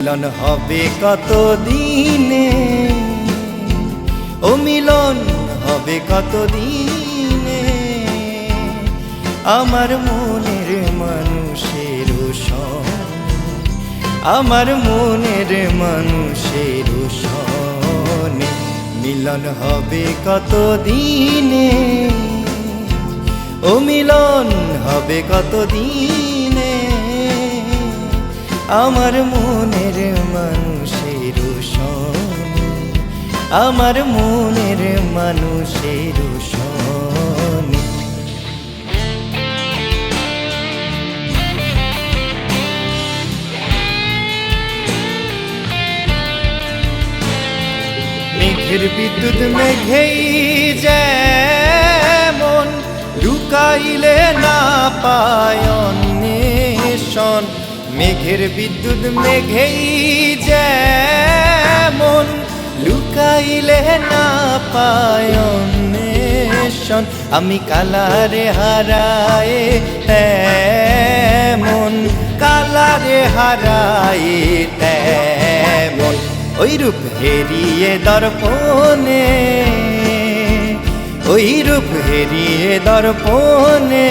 মিলন হবে কত দিনে ও মিলন হবে কত দিনে আমার মনের মানুষের আমার মনের মানুষের সনে মিলন হবে কত দিনে ও মিলন হবে কত দিনে আমার মনের মানুষের সনে আমার মনের মানুষের সনে মেঘের বিদ্যুৎ মেঘেই যেমন লুকাইলে না পায় মেঘের বিদ্যুৎ মেঘেই যেমন লুকাইলে না পায় অন্বেষণ, আমি কালারে হারায়ে তেমন, কালারে হারায়ে তেমন। ওই রূপ হেরিয়ে দর্পণে ওই রূপ হেরিয়ে দর্পণে